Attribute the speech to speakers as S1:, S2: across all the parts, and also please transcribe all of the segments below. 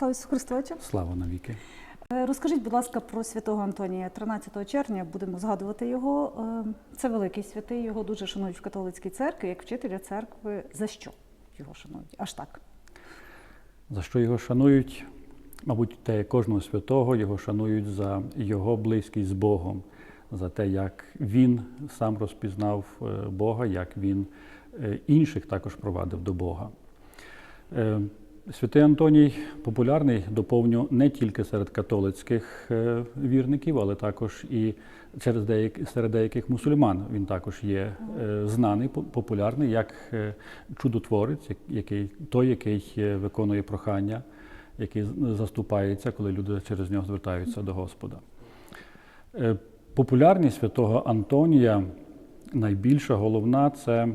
S1: Слава Ісусу Христовичу.
S2: Слава навіки.
S1: Е, Розкажіть, будь ласка, про святого Антонія. 13 червня будемо згадувати його. Е, Це великий святий, його дуже шанують в католицькій церкві, як вчителя церкви. За що його шанують? Аж так.
S2: За що його шанують? Мабуть, те кожного святого його шанують за його близькість з Богом, за те, як він сам розпізнав е, Бога, як він інших також провадив до Бога. Святий Антоній популярний, доповню, не тільки серед католицьких е, вірників, але також і через деяк, серед деяких мусульман. Він також є е, знаний, популярний як е, чудотворець, який, той, який виконує прохання, який заступається, коли люди через нього звертаються до Господа. Популярність святого Антонія найбільша, головна це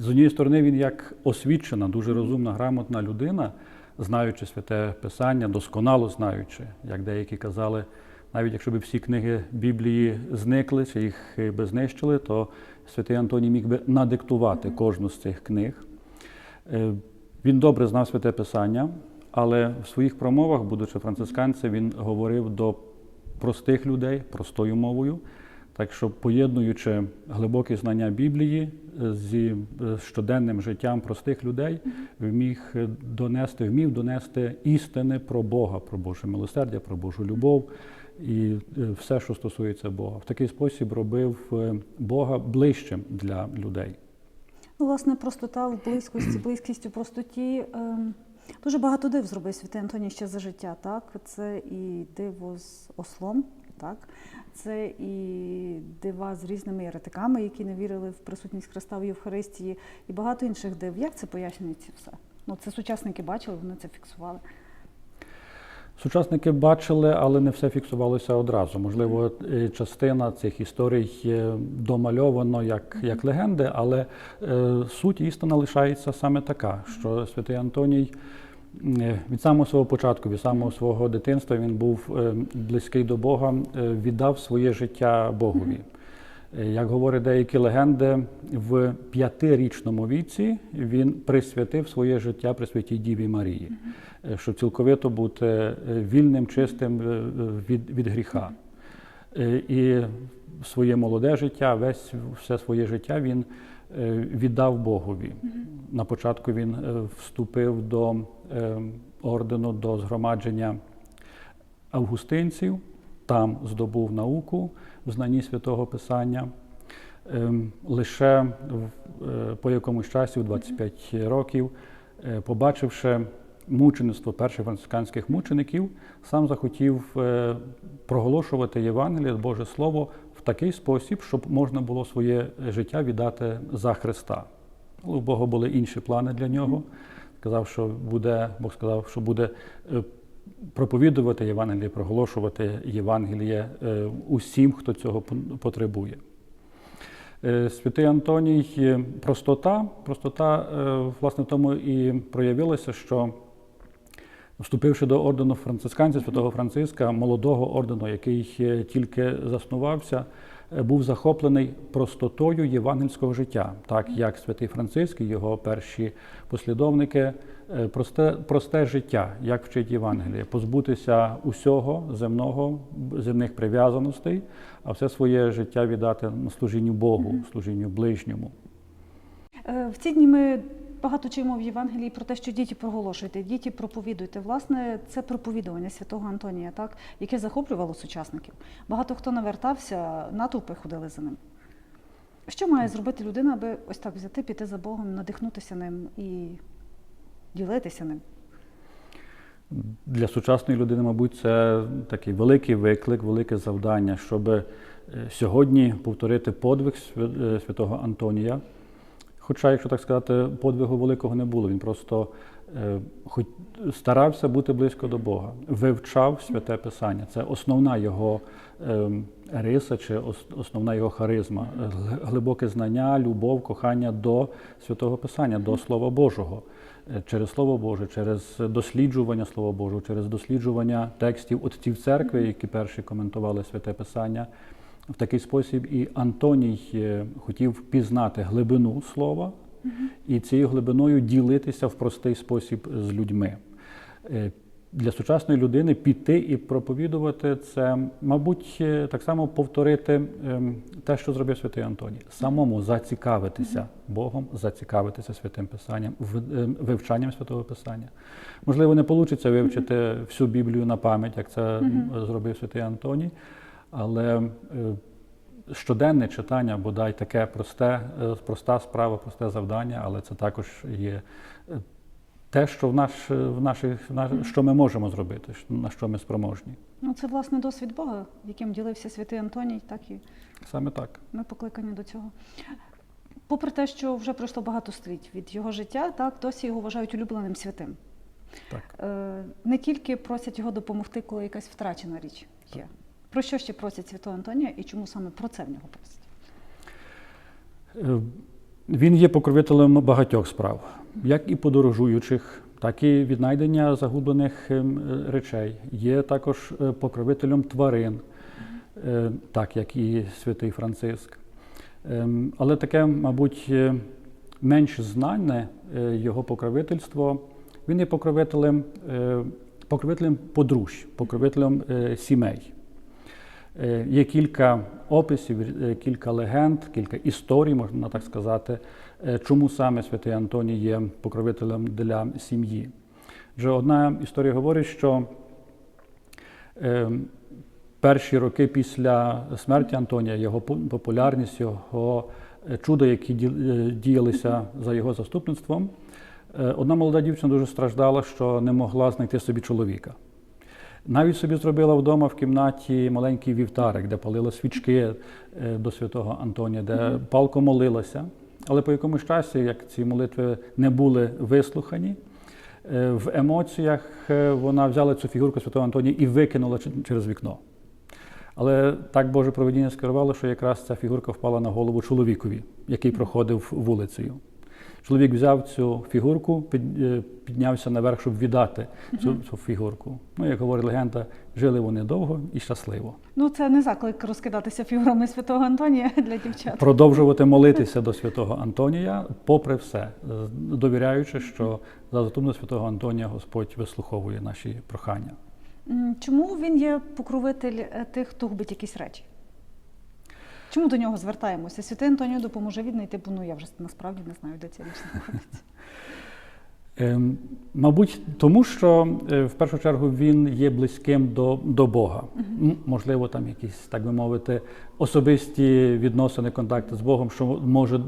S2: з однієї сторони, він як освічена, дуже розумна, грамотна людина, знаючи святе Писання, досконало знаючи, як деякі казали, навіть якщо б всі книги Біблії зникли чи їх е, би знищили, то святий Антоній міг би надиктувати кожну з цих книг. Е, Він добре знав святе Писання, але в своїх промовах, будучи францисканцем, він говорив до простих людей простою мовою. Так що, поєднуючи глибоке знання Біблії е, зі е, щоденним життям простих людей, вміг е, донести, вмів донести істини про Бога, про Боже милосердя, про Божу любов і все, що стосується Бога. В такий спосіб робив Бога ближчим для людей.
S1: Ну, власне, простота в близькості, близькість у простоті. Дуже багато див зробив святий Антоній ще за життя. Так? Це і диво з ослом, так? це і дива з різними еретиками, які не вірили в присутність Христа в Євхаристії, і багато інших див. Як це пояснюється все? Ну, це сучасники бачили, вони це фіксували.
S2: Сучасники бачили, але не все фіксувалося одразу. Можливо, частина цих історій домальовано як, як легенди, але е, суть істина лишається саме така, що святий Антоній від самого свого початку, від самого свого дитинства він був е, близький до Бога, е, віддав своє життя Богові. Е, Як говорять деякі легенди, в п'ятирічному віці він присвятив своє життя Пресвятій Діві Марії, е, щоб цілковито бути е, вільним, чистим е, е, від, від гріха. Е, І своє молоде життя, весь все своє життя він е, віддав Богові. На початку він е, вступив до е, ордену, до згромадження августинців, там здобув науку в знанні святого Писання. Ем, Лише е, по якомусь часі, в 25 років, е, побачивши мучеництво перших францисканських мучеників, сам захотів е, проголошувати Євангеліє, Боже Слово такий спосіб, щоб можна було своє життя віддати за Христа. У Бога були інші плани для нього. Сказав, що буде, Бог сказав, що буде е, проповідувати Євангеліє, проголошувати Євангеліє е, усім, хто цього потребує. Е, Святий Антоній, простота, простота власне тому і проявилася, що вступивши до ордену францисканців святого Франциска, молодого ордену, який е, тільки заснувався, е, був захоплений простотою євангельського життя, так як святий Франциск і його перші послідовники, е, просте, просте життя, як вчить Євангеліє, позбутися усього земного, земних прив'язаностей, а все своє життя віддати на служінню Богу, служінню ближньому.
S1: В ці дні ми багато чуємо в Євангелії про те, що діти проголошуйте, діти проповідуйте. Власне, це проповідування святого Антонія, так, яке захоплювало сучасників. Багато хто навертався, натовпи ходили за ним. Що має зробити людина, аби ось так взяти, піти за Богом, надихнутися ним і ділитися ним?
S2: Для сучасної людини, мабуть, це такий великий виклик, велике завдання, щоб е, сьогодні повторити подвиг е, святого Антонія. Хоча, якщо так сказати, подвигу великого не було. Він просто е, хоч старався бути близько до Бога, вивчав святе Писання. Це основна його е, риса чи основна його харизма, глибоке знання, любов, кохання до святого Писання, до Слова Божого. Е, Через Слово Боже, через досліджування Слова Божого, через досліджування текстів отців церкви, які перші коментували святе Писання. В такий спосіб і Антоній е, хотів пізнати глибину слова і цією глибиною ділитися в простий спосіб з людьми. Е, Для сучасної людини піти і проповідувати це, мабуть, е, так само повторити ем, те, що зробив святий Антоній. Самому зацікавитися Богом, зацікавитися святим Писанням, ем, вивчанням святого Писання. Можливо, не вийде вивчити всю Біблію на пам'ять, як це зробив святий Антоній, але е, щоденне читання, бодай таке просте, е, проста справа, просте завдання, але це також є е, те, що в наш, в наших, в наш, що ми можемо зробити, на що ми спроможні.
S1: Ну, це власне досвід Бога, яким ділився святий Антоній, так і
S2: Саме так.
S1: ми покликані до цього. Попри те, що вже пройшло багато століть від його життя, так досі його вважають улюбленим святим.
S2: так.
S1: Не тільки просять його допомогти, коли якась втрачена річ є. Про що ще просять святого Антонія і чому саме про це в нього просять?
S2: Е, Він є покровителем багатьох справ, як і подорожуючих, так і віднайдення загублених е, речей. Є також е, покровителем тварин, так як і святий Франциск. Але таке, мабуть, менш знане його покровительство. Він є покровителем, покровителем подружжя, покровителем сімей. Е, Є кілька описів, е, кілька легенд, кілька історій, можна так сказати, е, чому саме святий Антоній є покровителем для сім'ї. Вже одна історія говорить, що перші роки після смерті Антонія, його популярність, його чуда, які діялися за його заступництвом, одна молода дівчина дуже страждала, що не могла знайти собі чоловіка. Навіть собі зробила вдома в кімнаті маленький вівтарик, де палила свічки е, до святого Антонія, де палко молилася. Але по якомусь часі, як ці молитви не були вислухані, е, в емоціях е, вона взяла цю фігурку святого Антонія і викинула через вікно. Але так Боже проведіння скерувало, що якраз ця фігурка впала на голову чоловікові, який проходив вулицею. Чоловік взяв цю фігурку, е, піднявся наверх, щоб віддати цю, цю фігурку. Ну, як говорить легенда, жили вони довго і щасливо.
S1: Ну, це не заклик розкидатися фігурами святого Антонія для дівчат.
S2: Продовжувати молитися до святого Антонія, попри все, довіряючи, що за заступництво святого Антонія Господь вислуховує наші прохання.
S1: Чому він є покровитель е, тих, хто губить якісь речі? Чому до нього звертаємося? Святий Антонію допоможе віднайти, бо ну я вже насправді не знаю, де ця річ знаходиться.
S2: Ем, Мабуть, тому що е, в першу чергу він є близьким до, до Бога. Можливо, там якісь, так би мовити, особисті відносини, контакти з Богом, що може е,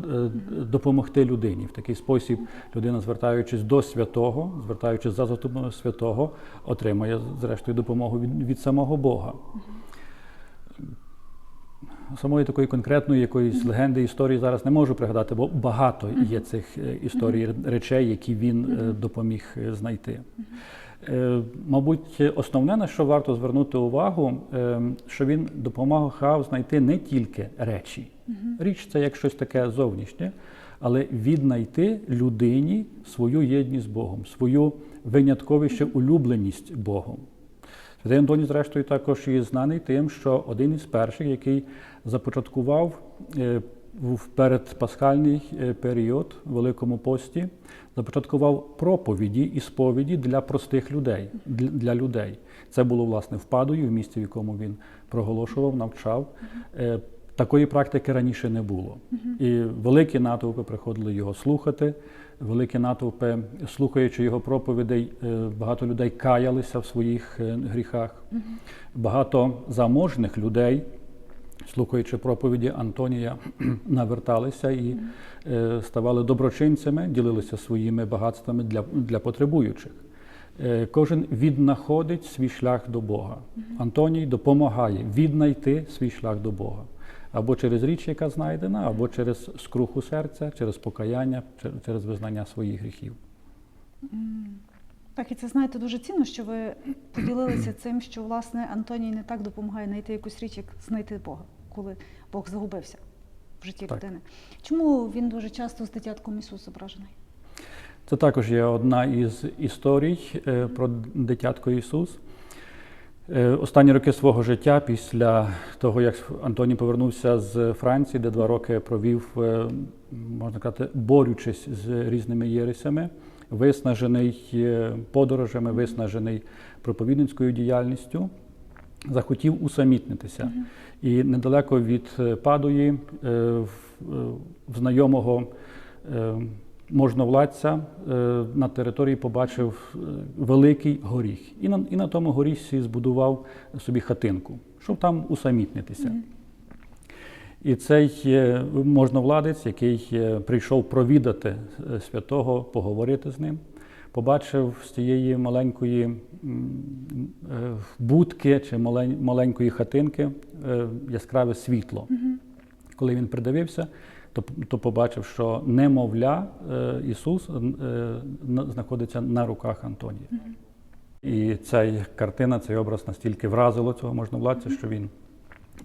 S2: допомогти людині. В такий спосіб людина, звертаючись до святого, звертаючись за заступного святого, отримає зрештою допомогу від, від самого Бога. Самої такої конкретної якоїсь легенди історії зараз не можу пригадати, бо багато є цих е, історій речей, які він е, допоміг е, знайти. Мабуть, основне, на що варто звернути увагу, що він допомагав знайти не тільки речі. Річ це як щось таке зовнішнє, але віднайти людині свою єдність з Богом, свою винятковіше улюбленість Богом. Святий Антоній, зрештою, також є знаний тим, що один із перших, який започаткував е, в передпасхальний е, період в Великому пості, започаткував проповіді і сповіді для простих людей. Для, людей. Це було власне впадою в місті, в якому він проголошував, навчав. Е, Такої практики раніше не було. І великі натовпи приходили його слухати. Великі натовпи, слухаючи його проповідей, е, багато людей каялися в своїх е, гріхах. Багато заможних людей, слухаючи проповіді Антонія, наверталися і е, ставали доброчинцями, ділилися своїми багатствами для, для потребуючих. Кожен віднаходить свій шлях до Бога. Антоній допомагає віднайти свій шлях до Бога. Або через річ, яка знайдена, або через скруху серця, через покаяння, через визнання своїх гріхів.
S1: Так, і це знаєте дуже цінно, що ви поділилися цим, що власне Антоній не так допомагає знайти якусь річ, як знайти Бога, коли Бог загубився в житті
S2: Так.
S1: людини. Чому він дуже часто з дитятком Ісус зображений?
S2: Це також є одна із історій е, про дитятко Ісус. Е, Останні роки свого життя, після того, як Антоній повернувся з Франції, де два роки провів, е, можна сказати, борючись з різними єресями, виснажений е, подорожами, виснажений проповідницькою діяльністю, захотів усамітнитися. І недалеко від Падуї, в, знайомого можновладця е, на території побачив е, великий горіх. І на, і на тому горіхі збудував собі хатинку, щоб там усамітнитися. І цей е, можновладець, який прийшов провідати святого, поговорити з ним, побачив з цієї маленької будки чи маленької хатинки яскраве світло. Коли він придивився, то, то побачив, що немовля е, Ісус е, на- знаходиться на руках Антонія. І ця картина, цей образ настільки вразило цього можновладця, що він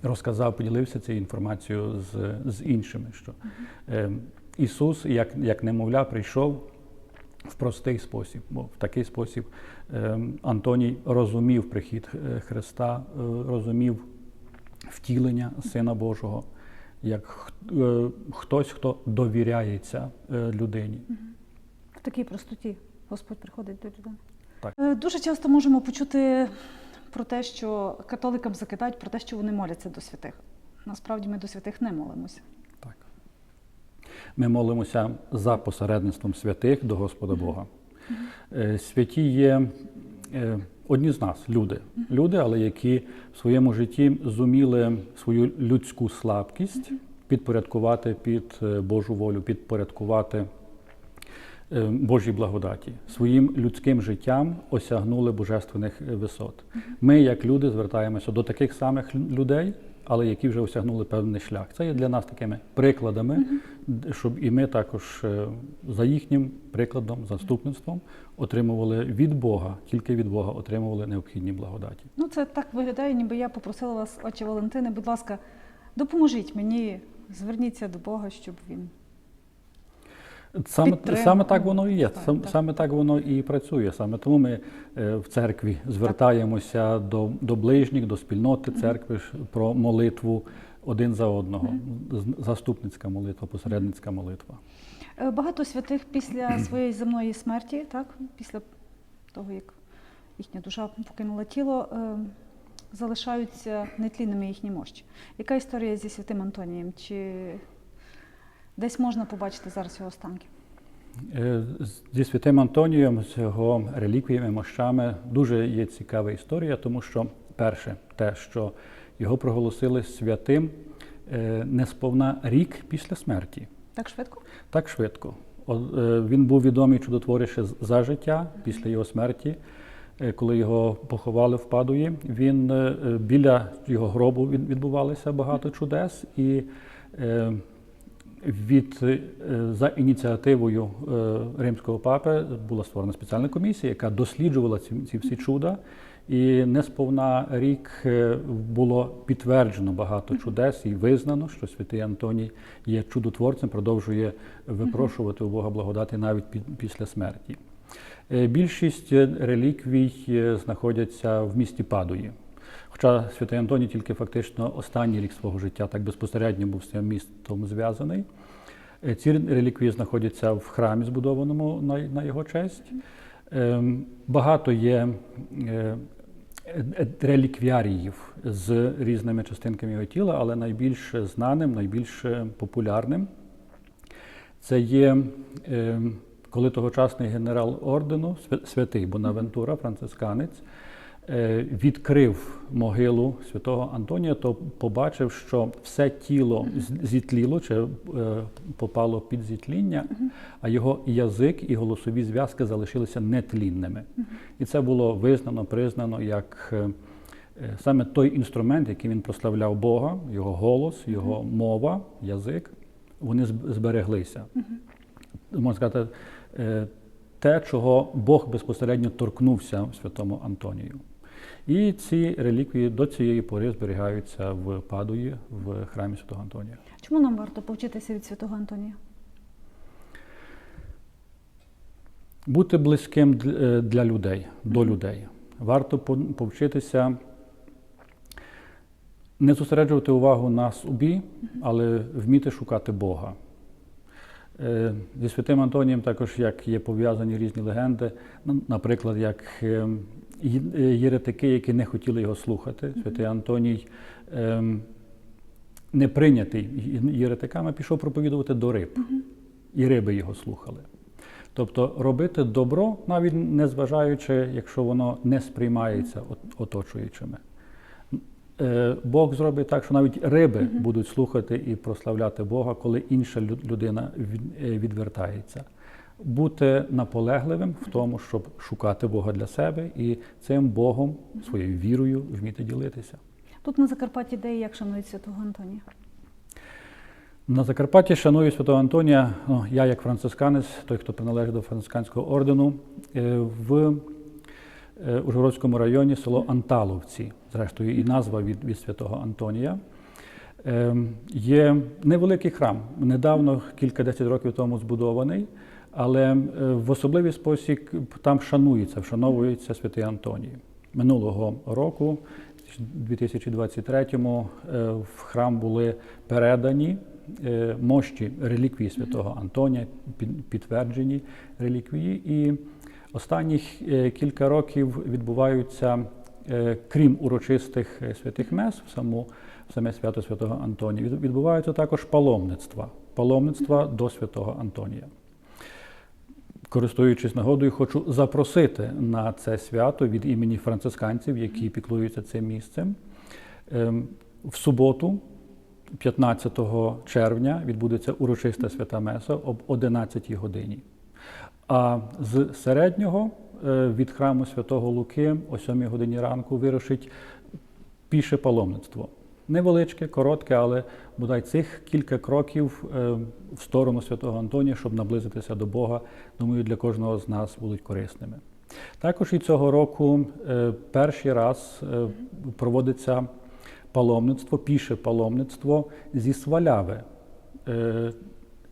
S2: розказав, поділився цією інформацією з, з іншими. Що е, Ісус, як, як немовля, прийшов в простий спосіб, бо в такий спосіб е, Антоній розумів прихід е, Христа, е, розумів втілення Сина Божого, як е, хтось, хто довіряється е, людині.
S1: В такій простоті Господь приходить до людини.
S2: Так.
S1: Е, Дуже часто можемо почути про те, що католикам закидають про те, що вони моляться до святих. Насправді ми до святих не молимося.
S2: Так. Ми молимося за посередництвом святих до Господа Бога. Святі є одні з нас, люди. Люди, але які в своєму житті зуміли свою людську слабкість підпорядкувати під е, Божу волю, підпорядкувати е, Божій благодаті. Своїм людським життям осягнули божественних е, висот. Ми, як люди, звертаємося до таких самих людей, але які вже осягнули певний шлях. Це є для нас такими прикладами, д- щоб і ми також е, за їхнім прикладом, заступництвом отримували від Бога, тільки від Бога отримували необхідні благодаті.
S1: Ну, це так виглядає, ніби я попросила вас, отче Валентине, будь ласка, допоможіть мені, зверніться до Бога, щоб він.
S2: Саме, саме так воно і є.
S1: Так,
S2: Сам-
S1: так.
S2: Саме так воно і працює. Саме тому ми е, в церкві звертаємося до, до ближніх, до спільноти церкви ж про молитву один за одного. З- Заступницька молитва, посередницька молитва.
S1: Е, Багато святих після своєї земної смерті, так, після того, як їхня душа покинула тіло, е, залишаються нетлінними їхні мощі. Яка історія зі святим Антонієм? Чи десь можна побачити зараз його останки?
S2: Е, Зі святим Антонієм, з його реліквіями, мощами дуже є цікава історія, тому що перше, те, що його проголосили святим е, несповна рік після смерті.
S1: Так швидко?
S2: Так швидко. Е, Він був відомий чудотворіше з- за життя після його смерті. Коли його поховали в Падуї, він біля його гробу від- відбувалося багато чудес, і від е, за ініціативою е, римського папи була створена спеціальна комісія, яка досліджувала ці, ці всі чуда. І несповна рік е, було підтверджено багато чудес і визнано, що святий Антоній є чудотворцем, продовжує випрошувати у Бога благодати навіть після смерті. Більшість реліквій знаходяться в місті Падуї. Хоча святий Антоній тільки фактично останній рік свого життя так безпосередньо був з цим містом зв'язаний. Е, Ці реліквії знаходяться в храмі, збудованому на, його честь. Ем, Багато є е, е, реліквіаріїв з різними частинками його тіла, але найбільш знаним, найбільш популярним це є е, коли тогочасний генерал ордену, святий Бонавентура, францисканець, відкрив могилу святого Антонія, то побачив, що все тіло зітліло чи е, попало під зітління, а його язик і голосові зв'язки залишилися нетлінними. І це було визнано, признано як е, е, саме той інструмент, яким він прославляв Бога, його голос, його мова, язик, вони збереглися. Можна сказати, е, те, чого Бог безпосередньо торкнувся святому Антонію. І ці реліквії до цієї пори зберігаються в Падуї, в храмі святого Антонія.
S1: Чому нам варто повчитися від святого Антонія?
S2: Бути близьким е, для людей, до людей. Варто повчитися Не зосереджувати увагу на собі, але вміти шукати Бога. Е, Зі святим Антонієм також як є пов'язані різні легенди, наприклад, як е, є- е, єретики, які не хотіли його слухати. Святий Антоній ем, не прийнятий єретиками, пішов проповідувати до риб, і риби його слухали. Тобто робити добро, навіть не зважаючи, якщо воно не сприймається оточуючими. Е, Бог зробить так, що навіть риби будуть слухати і прославляти Бога, коли інша людина е, відвертається. Бути наполегливим в тому, щоб шукати Бога для себе і цим Богом, своєю вірою вміти ділитися.
S1: Тут на Закарпатті де і як шанують святого Антонія?
S2: На Закарпатті шаную святого Антонія. Ну, я, як францисканець, той, хто приналежить до францисканського ордену, е, в е, Ужгородському районі село Анталовці, зрештою, і назва від, від святого Антонія. Е, Є невеликий храм, недавно, кілька десять років тому збудований, але е, в особливий спосіб там шанується, вшановується святий Антоній. Минулого року, в 2023-му, е, в храм були передані е, мощі реліквії святого Антонія, під- підтверджені реліквії. І останніх кілька років відбуваються, крім урочистих святих мес, в саму в саме свято святого Антонія, відбуваються також паломництва, паломництва до святого Антонія. Користуючись нагодою, хочу запросити на це свято від імені францисканців, які піклуються цим місцем. Ем, В суботу, 15 червня, відбудеться урочиста свята Меса об 11 годині. А з середнього е, від храму святого Луки о 7 годині ранку вирушить піше паломництво. Невеличке, коротке, але бодай цих кілька кроків е, в сторону святого Антонія, щоб наблизитися до Бога, думаю, для кожного з нас будуть корисними. Також і цього року е, перший раз е, проводиться паломництво, піше паломництво зі Сваляви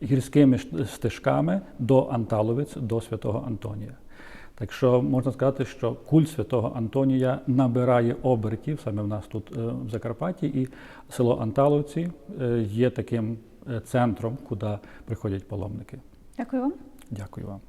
S2: гірськими стежками до Анталовець, до святого Антонія. Так що можна сказати, що культ святого Антонія набирає обертів саме в нас тут е, в Закарпатті, і село Анталовці е, є таким е, центром, куди приходять паломники.
S1: Дякую вам.
S2: Дякую вам.